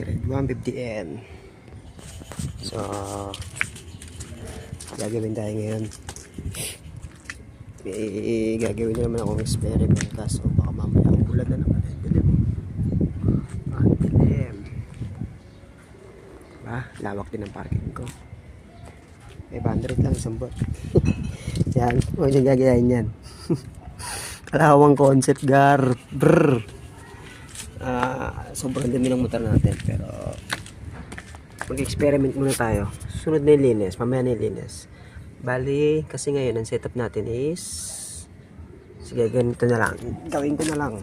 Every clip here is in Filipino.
si Red 150N. So, gagawin tayo ngayon. May gagawin na naman akong experiment kaso baka mamaya ang bulan na naman. Eh, dilim. Ah, dilim. Diba? Lawak din ang parking ko. 500 lang isang bot. yan. Huwag niyong gagayahin yan. Kalawang concept gar. Brr. Ah, sobrang dami ng motor natin pero mag-experiment muna tayo. Sunod na linis, mamaya na linis. Bali, kasi ngayon ang setup natin is sige, ganito na lang. Gawin ko na lang.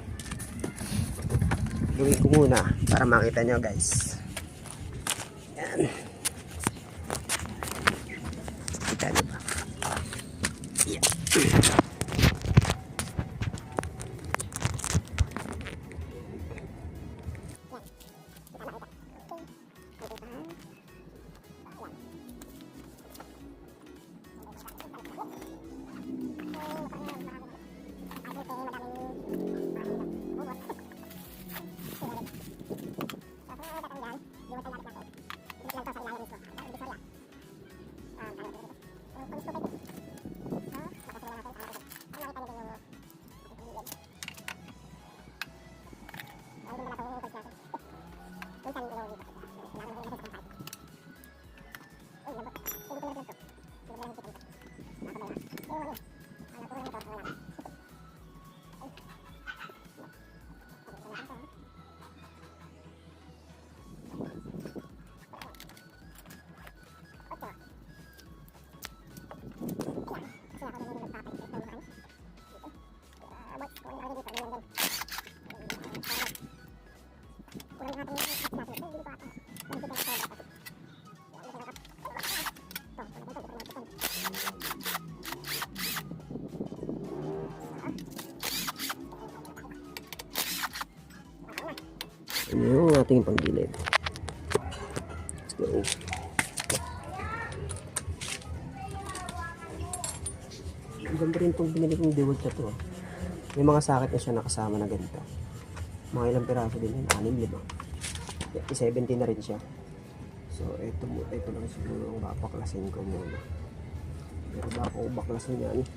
Gawin ko muna para makita nyo guys. Yan. Kita nyo ba? Yan. Yung ating panggilid? Let's go. Ganda rin itong binili kong DeWalt na to. ah. May mga sakit na siya nakasama na ganito. Mga ilang piraso din yun, anim, lima. Yeah, 70 na rin siya. So, ito, ito lang siguro ang babaklasin ko muna. Pero bago ko baklasin yan, ito.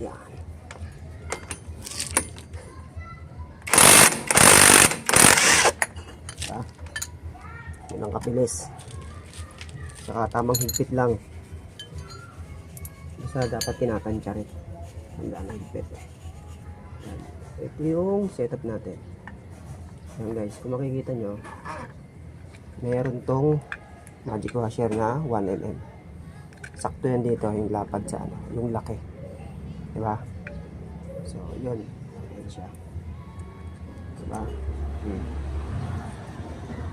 Yan. Ang kapilis. Saka tamang higpit lang. Basta dapat tinatansya rin. Handa na higpit. Ito yung setup natin. Yan guys, kung makikita nyo, mayroon tong magic washer na 1mm. Sakto yan dito, yung lapad sa ano, yung laki. Diba? So, yun. Yan siya. Diba? Hmm.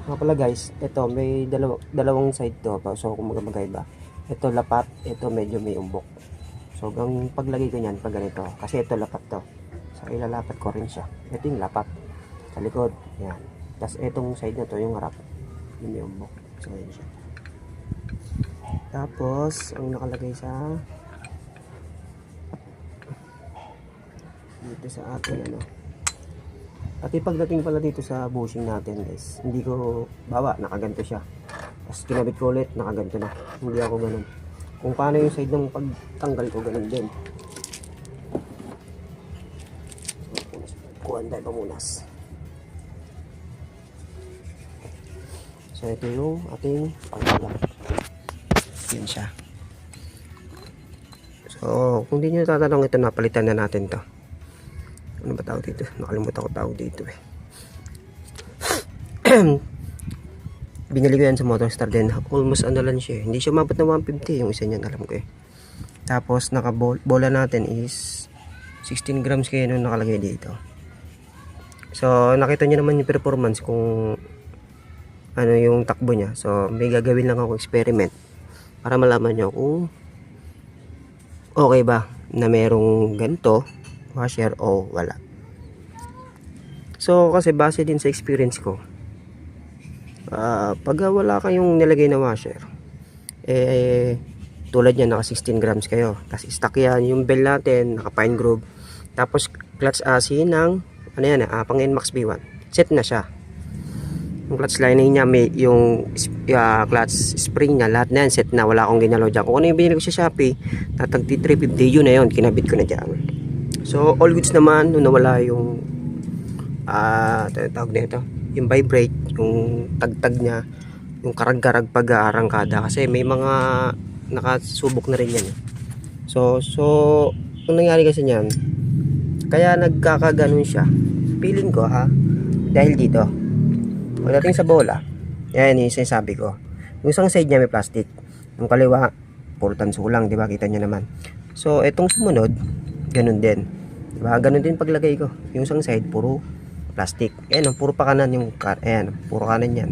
Nga pala guys, ito may dalaw dalawang side to. So kung mag magkaiba. Ito lapat, ito medyo may umbok. So ang paglagay ko niyan pag ganito, kasi ito lapat to. So ilalapat ko rin siya. Ito yung lapat sa likod. Yan. Tapos itong side na to, yung harap, yung may umbok. So yun siya. Tapos, ang nakalagay sa dito sa ating ano Pati pagdating pala dito sa bushing natin guys, hindi ko, bawa, nakaganto siya. Tapos kinabit ko ulit, nakaganto na. Hindi ako ganun. Kung paano yung side ng pagtanggal ko, ganun din. Kuhan tayo pamunas. So ito yung ating pangkalang. Yan siya. So, kung di nyo tatanong ito, napalitan na natin to ano ba tawag dito? Nakalimutan ko tawag dito eh. Binili ko yan sa Motorstar din. Almost ano lang siya. eh. Hindi siya umabot na 150 yung isa niyan alam ko eh. Tapos naka bola natin is 16 grams kaya nung nakalagay dito. So nakita niyo naman yung performance kung ano yung takbo niya. So may gagawin lang ako experiment para malaman niyo kung okay ba na merong ganito washer o wala. So, kasi base din sa experience ko, ah pag wala kayong nilagay na washer, eh, tulad yan, naka 16 grams kayo. Tapos stock yan, yung bell natin, naka pine groove. Tapos clutch AC ng, ano yan, ah, pang NMAX B1. set na siya. Yung clutch lining niya, may yung uh, clutch spring niya, lahat na yan, set na. Wala akong ginalaw dyan. Kung ano yung binili ko sa Shopee, natagti 350, yun na yun, kinabit ko na dyan. So, all goods naman, nung nawala yung, ah, uh, tawag na ito, yung vibrate, yung tagtag niya, yung karag-karag pag aarangkada. Kasi may mga nakasubok na rin yan. So, so, ang nangyari kasi niyan, kaya nagkakaganon siya. Feeling ko ha, dahil dito, pagdating sa bola, yan yung sinasabi ko. Yung isang side niya may plastic. Yung kaliwa, puro tanso lang, di ba? Kita niyo naman. So, itong sumunod, ganun din. Di ba? Ganun din paglagay ko. Yung isang side, puro plastic. Ayan, puro pa kanan yung, ayan, puro kanan yan.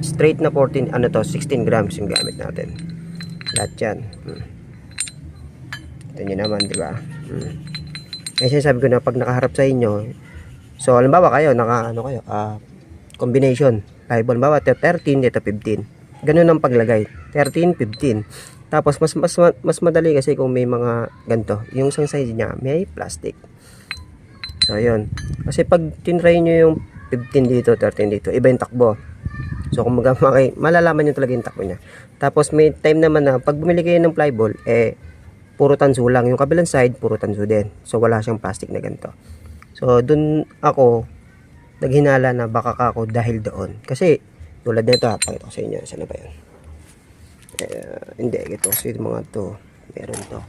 Straight na 14, ano to, 16 grams yung gamit natin. Lahat yan. Hmm. Ito nyo naman, di ba? Hmm. Kasi sabi ko na pag nakaharap sa inyo, so halimbawa kayo, naka ano kayo, ah, combination. Live halimbawa, ito 13, ito 15. Ganun ang paglagay. 13, 15. Tapos mas mas mas madali kasi kung may mga ganto. Yung isang side niya may plastic. So yun. Kasi pag tinry nyo yung 15 dito, 13 dito, iba yung takbo. So kung maga, maki- malalaman nyo talaga yung takbo niya. Tapos may time naman na pag bumili kayo ng flyball, eh puro tanso lang. Yung kabilang side, puro tanso din. So wala siyang plastic na ganito. So dun ako naghinala na baka ka ako dahil doon. Kasi tulad nito, pakita ko sa inyo. Saan na ba yun? Eh, hindi, ito. Yung mga to, meron to.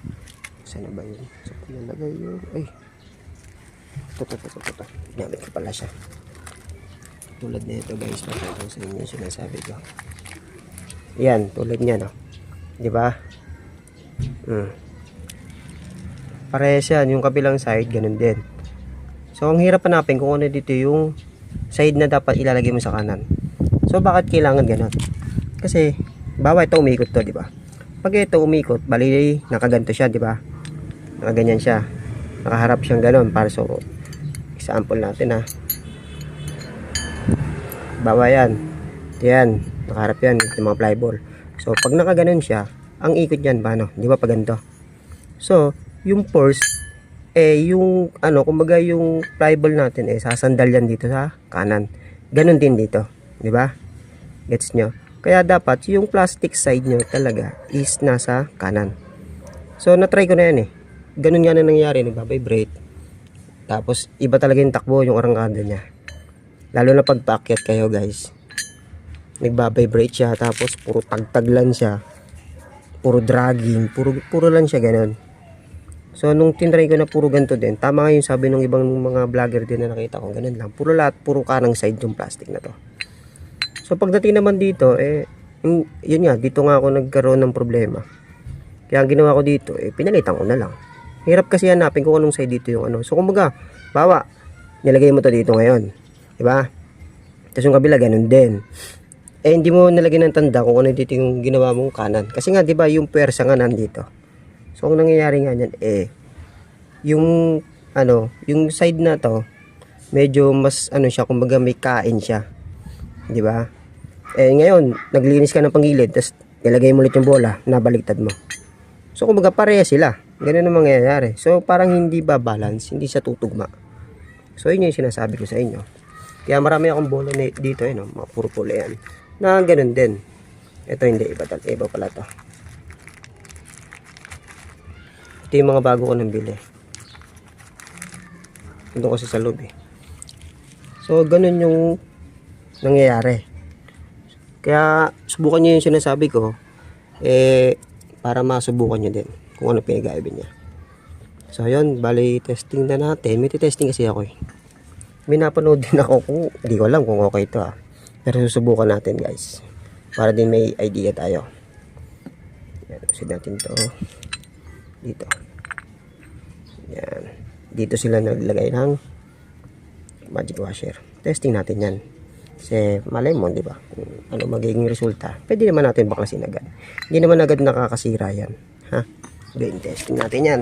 Saan na ba yun? So pinalagay yun. Ay. Ito, ito, ito, ito, ito. Gamit ko pala siya. Tulad nito guys, pakita sa inyo sinasabi ko. Yan, tulad niya, no? Di ba? Hmm. Parehas yan. Yung kabilang side, ganun din. So, ang hirap hanapin kung ano dito yung side na dapat ilalagay mo sa kanan. So, bakit kailangan ganun? Kasi, bawa ito umikot to, di ba? Pag ito umikot, bali nakaganto siya, di ba? Nakaganyan siya. Nakaharap siyang ganun. Para so, example natin ha. Bawa yan. Yan. Nakaharap yan. Yung mga flyball. So, pag nakaganon siya, ang ikot yan, paano? Di ba pag ganito? So, yung force, eh, yung, ano, kumbaga yung flyball natin, eh, sasandal yan dito sa kanan. Ganon din dito. Di ba? Gets nyo? Kaya dapat, yung plastic side nyo talaga is nasa kanan. So, na-try ko na yan eh. Ganun nga na nangyari, nagbabibrate. Tapos, iba talaga yung takbo, yung arangkada niya. Lalo na pag paakyat kayo, guys. Nagbabibrate siya, tapos puro tagtag lang siya. Puro dragging, puro, puro lang siya ganun. So, nung tinry ko na puro ganito din, tama nga yung sabi ng ibang mga vlogger din na nakita ko, ganun lang. Puro lahat, puro kanang side yung plastic na to. So, pagdating naman dito, eh, yun, nga, dito nga ako nagkaroon ng problema. Kaya ang ginawa ko dito, eh, pinalitan ko na lang. Hirap kasi hanapin kung anong side dito yung ano. So, kumbaga, bawa, nilagay mo to dito ngayon. Diba? Tapos yung kabila, ganun din. Eh, hindi mo nalagyan ng tanda kung ano dito yung ginawa mong kanan. Kasi nga, di ba, yung pwersa nga nandito. So, ang nangyayari nga niyan, eh, yung, ano, yung side na to, medyo mas, ano siya, kumbaga may kain siya. Di ba? Eh, ngayon, naglinis ka ng pangilid, tapos nilagay mo ulit yung bola, nabaliktad mo. So, kumbaga, pareha sila. Ganun ang mangyayari. So, parang hindi ba balance, hindi siya tutugma. So, yun yung sinasabi ko sa inyo. Kaya marami akong bola na dito, eh, no? mga puro pula yan. Na ganun din. Ito hindi, iba, iba pala to. Ito yung mga bago ko nang bili. Ito kasi sa loob eh. So, ganun yung nangyayari. Kaya, subukan nyo yung sinasabi ko, eh, para masubukan nyo din kung ano pinag-aibi niya. So, yun, bali, testing na natin. May testing kasi ako eh. May napanood din ako kung, hindi ko alam kung okay ito ah. Pero susubukan natin guys. Para din may idea tayo. Yan, usin natin to. Dito. Yan. Dito sila naglagay ng magic washer. Testing natin yan. Kasi malay mo, di ba? Ano magiging resulta. Pwede naman natin baklasin agad. Hindi naman agad nakakasira yan. Ha? Game testing natin yan.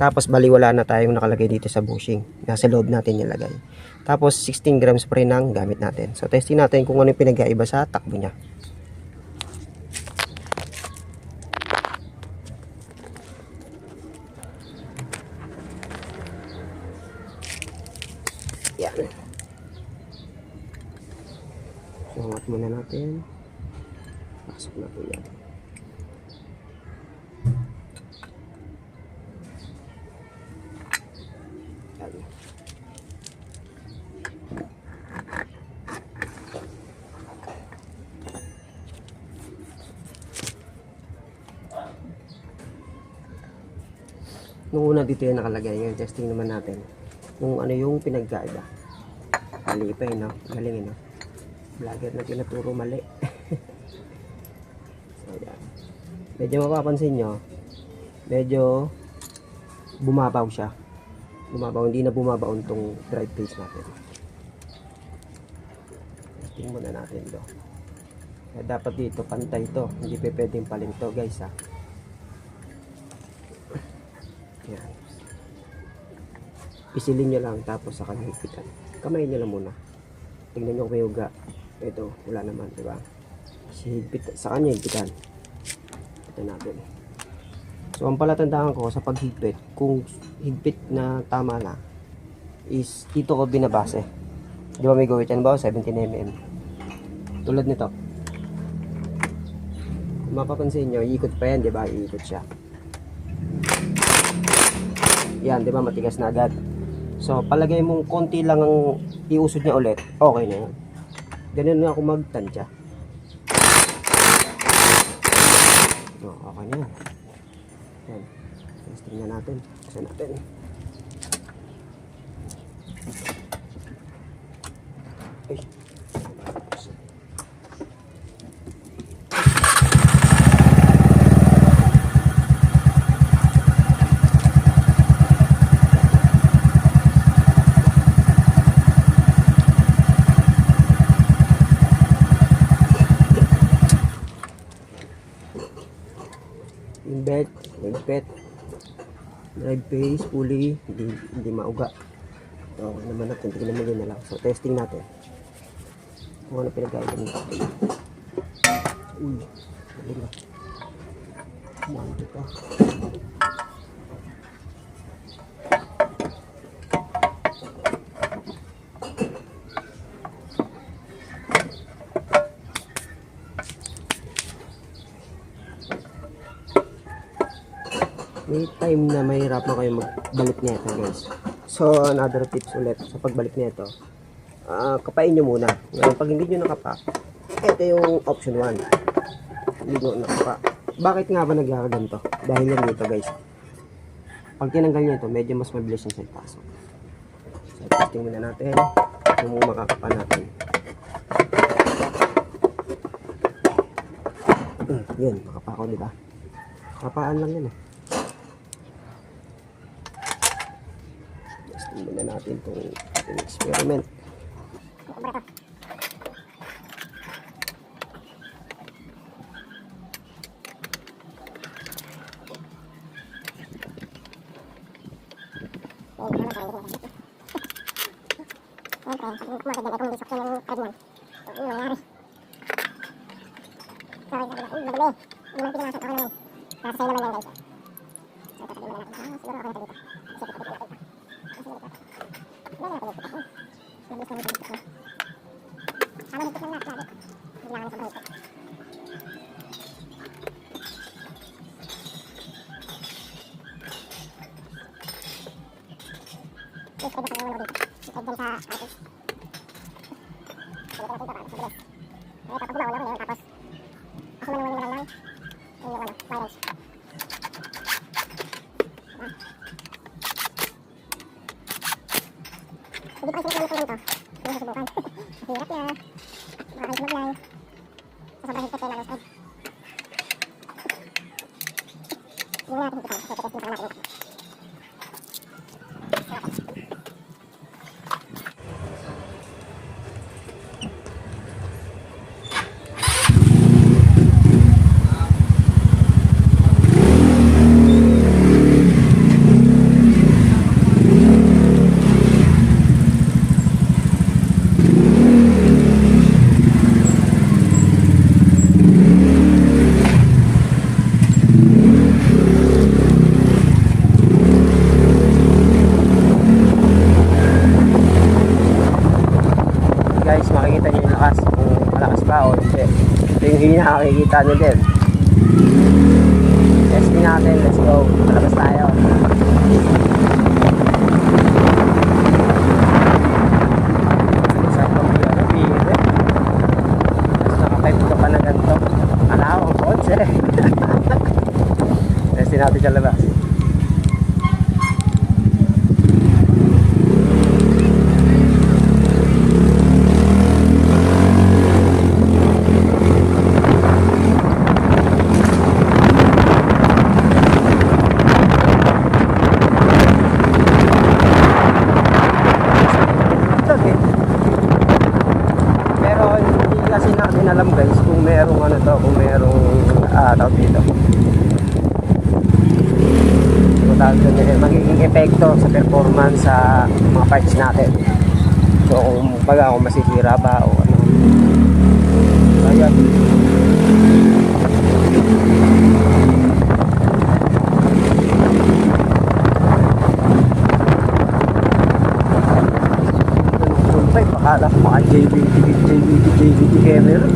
Tapos baliwala na tayong nakalagay dito sa bushing. Nasa loob natin nilagay. Tapos 16 grams pa rin ang gamit natin. So testing natin kung ano yung pinag-aiba sa takbo niya. Yan. Angat muna natin. Pasok na po yan. Nung una dito yung nakalagay, ngayon testing naman natin kung ano yung pinagkaiba. Mali pa yun, no? Galing no? Vlogger na tinuturo mali. so, yan. Medyo mapapansin nyo, medyo bumabaw siya. Bumabaw, hindi na bumabaon tong drive page natin. Testing muna natin to. Kaya dapat dito, pantay to. Hindi pa pwedeng paling to, guys, ha. Yan. Pisilin nyo lang tapos sa kanyang hipitan. Kamay nyo lang muna. Tingnan nyo kung may uga. Ito, wala naman, di ba? Si higpit, sa kanya higpitan. Ito natin. So, ang palatandaan ko sa paghigpit, kung higpit na tama na, is dito ko binabase. Di ba may gawit yan ba? 17 mm. Tulad nito. Kung mapapansin nyo, iikot pa yan, di ba? Iikot siya. Yan, di ba? Matigas na agad. So, palagay mong konti lang ang iusod niya ulit, okay na yan. Ganun na ako magtansya. Oh, okay na yan. Yan. Testing na natin. Kasi natin. Ay. Belt, higpit, drive phase, pulley, hindi, hindi mauga. Okay naman natin, tignan mo na lang. So, testing natin. Kung ano pinagkaitan nito. Uy, galing na. Manto ka. may time na mahirap na kayo magbalik nito guys. So, another tips ulit sa pagbalik nito. Ah, kapain nyo muna. Ngayon, pag hindi nyo nakapa, ito yung option 1. Hindi nyo nakapa. Bakit nga ba nagkakaganto? Dahil yan dito guys. Pag tinanggal nyo ito, medyo mas mabilis yung sa pasok. So, testing muna natin kung makakapa natin. Mm, yun, makapa ako, di ba? Kapaan lang yan eh. Testing muna natin itong ating experiment. Hindi pa kasi naman ito. Hindi susubukan. Hirap na. Baka kayo maglay. Sa sobrang higpit kayo nalusad. Hindi natin higpitan. Kasi testing pa natin ito. Makikita nyo din. Testing natin, let's go. Palabas tayo. Kotse. Testing natin sa labas. Vlog eh. Pero hindi kasi natin alam guys kung merong ano to, kung merong ah, tawag dito. Kung tawag doon eh, magiging epekto sa performance sa mga parts natin. So kung baga kung masisira ba o ano. Ayan. Sumpay, pakala ko mga JVT, JVT, JVT camera.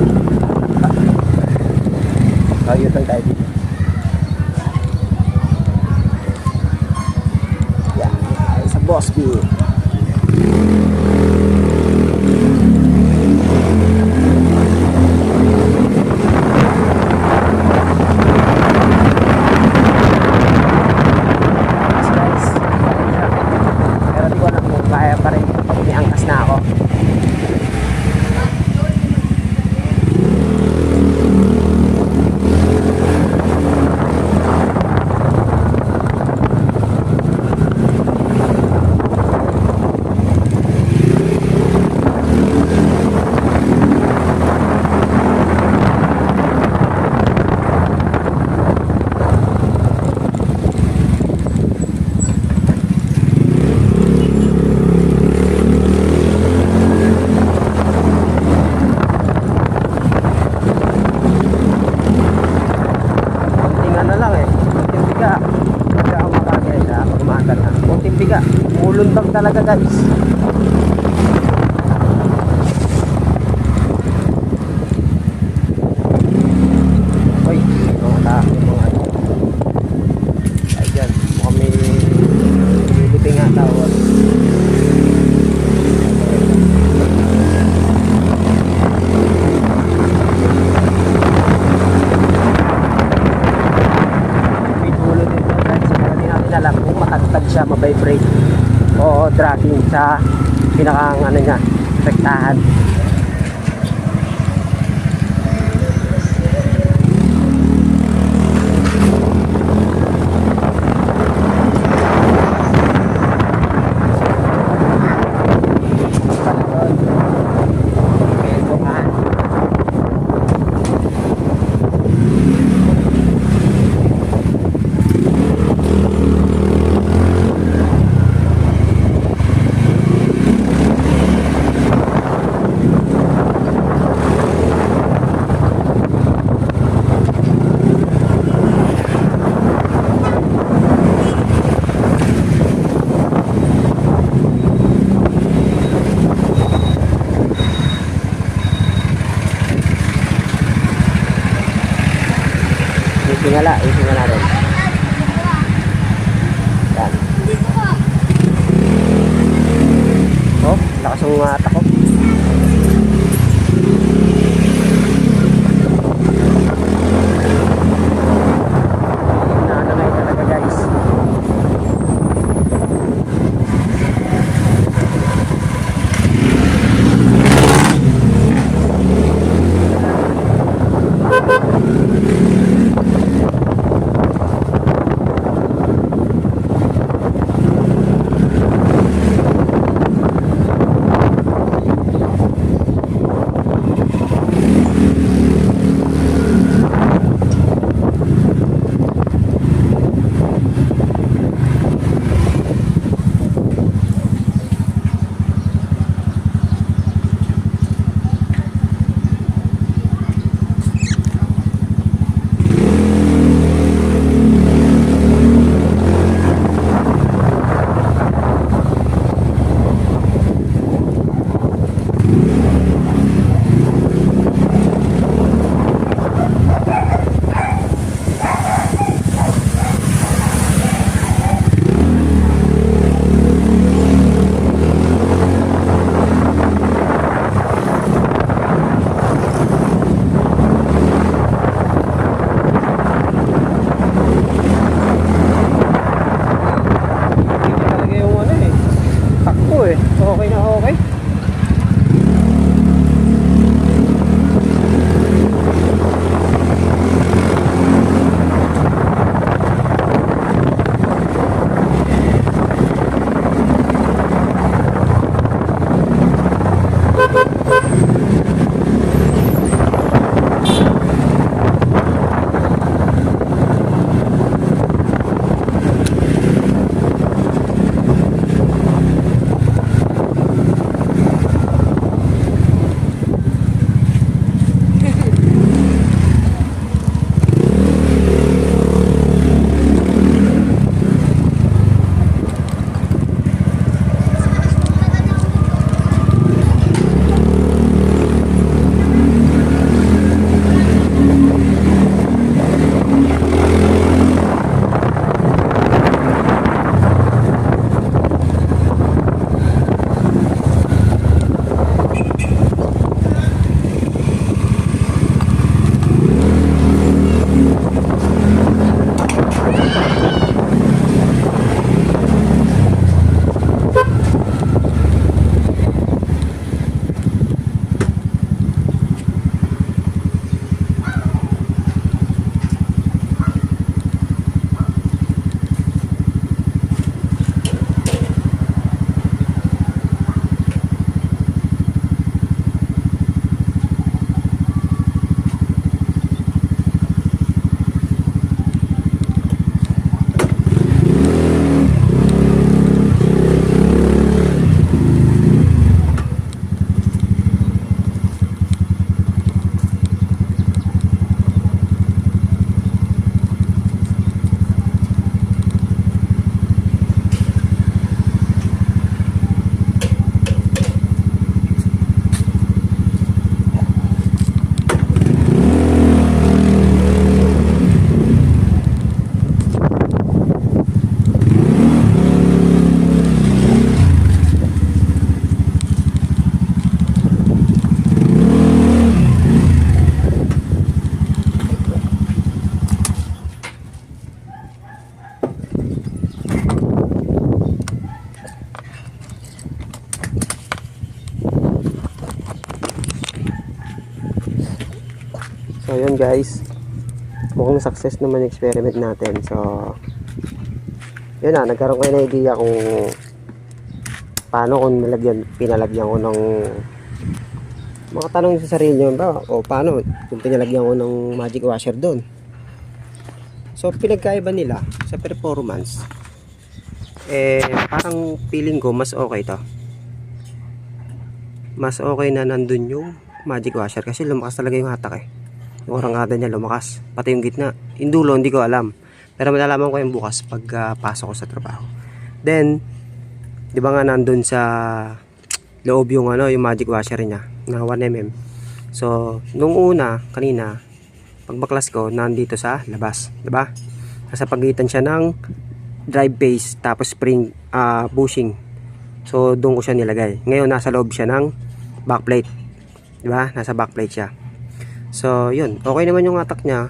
Tayo lang tayo dito. Tayo sa boss view. Yes, guys. Pero di ko alam kung kaya pa rin pag may angkas na ako. Kunting ano lang eh. Kunting biga. Biga ang makagaya. Umaga na. Kunting biga. Ulundang talaga guys. Uy, mga tayo mga. Ay dyan. Mukhang may liliping nga tawag. alam kung matagtag siya, mabibrate o dragging sa pinakang ano niya, rektahan. señala. Guys. Mukhang success naman yung experiment natin. So yun na, nagkaroon kayo ng idea kung paano kung nilagyan, pinalagyan ko ng mga tanong sa sarili nyo ba o paano kung pinalagyan ko ng magic washer doon. So pinagkaiba nila sa performance eh parang feeling ko mas okay to. Mas okay na nandun yung magic washer kasi lumakas talaga yung hatak eh. Yung orangkada niya lumakas. Pati yung gitna. Yung dulo hindi ko alam. Pero malalaman ko yung bukas pag ah, pasok ko sa trabaho. Then, di ba nga nandun sa loob yung ano, yung magic washer niya na 1mm. So, nung una, kanina, pagbaklas ko, nandito sa labas. Di ba? Nasa pagitan siya ng drive base tapos spring ah, bushing. So, doon ko siya nilagay. Ngayon, nasa loob siya ng backplate. Di ba? Nasa backplate siya. So, yun. Okay naman yung atak niya.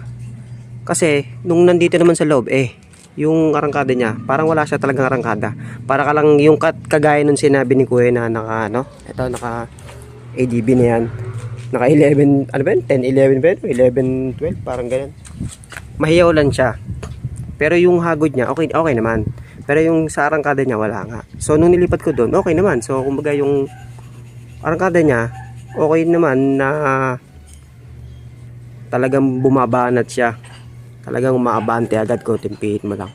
Kasi, nung nandito naman sa loob, eh, yung arangkada niya, parang wala siya talagang arangkada. Para ka lang yung kat kagaya nung sinabi ni Kuya na naka, ano, ito, naka ADB na yan. Naka 11, ano ba yun? 10, 11 ba yun? 11, 12, parang ganyan. Mahiyaw lang siya. Pero yung hagod niya, okay, okay naman. Pero yung sa arangkada niya, wala nga. So, nung nilipat ko doon, okay naman. So, kumbaga yung arangkada niya, okay naman na talagang bumabanat siya. Talagang umaabante agad ko, timpihit mo lang.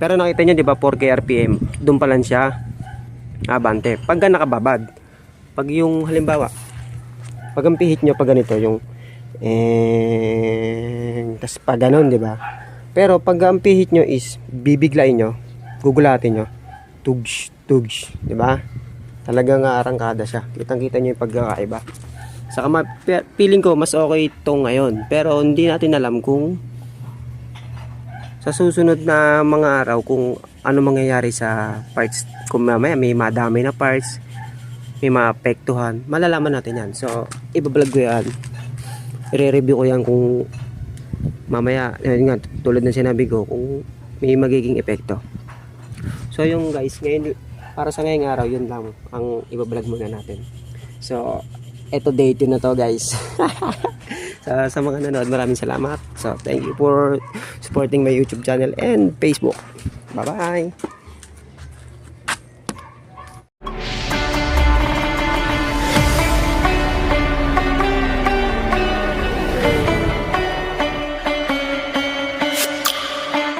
Pero nakita niyo, di ba, 4K RPM, doon pa lang siya abante. Pagka nakababad, pag yung halimbawa, pag ang pihit nyo pag ganito, yung eh, tas pag ganon, di ba? Pero pag ang pihit nyo is bibiglain nyo, gugulatin nyo, tugs, tugs, di ba? Talagang arangkada siya. Kitang-kita nyo yung pagkakaiba. Saka feeling ko mas okay ito ngayon. Pero hindi natin alam kung sa susunod na mga araw kung ano mangyayari sa parts. Kung mamaya may madami na parts, may maapektuhan, malalaman natin yan. So, ibablog ko yan. I-review ko yan kung mamaya, yun nga, tulad ng sinabi ko, kung may magiging epekto. So, yung guys, ngayon, para sa ngayong araw, yun lang ang ibablog muna natin. So, eto date na to guys. sa, sa mga nanood, maraming salamat. So, thank you for supporting my YouTube channel and Facebook. Bye-bye!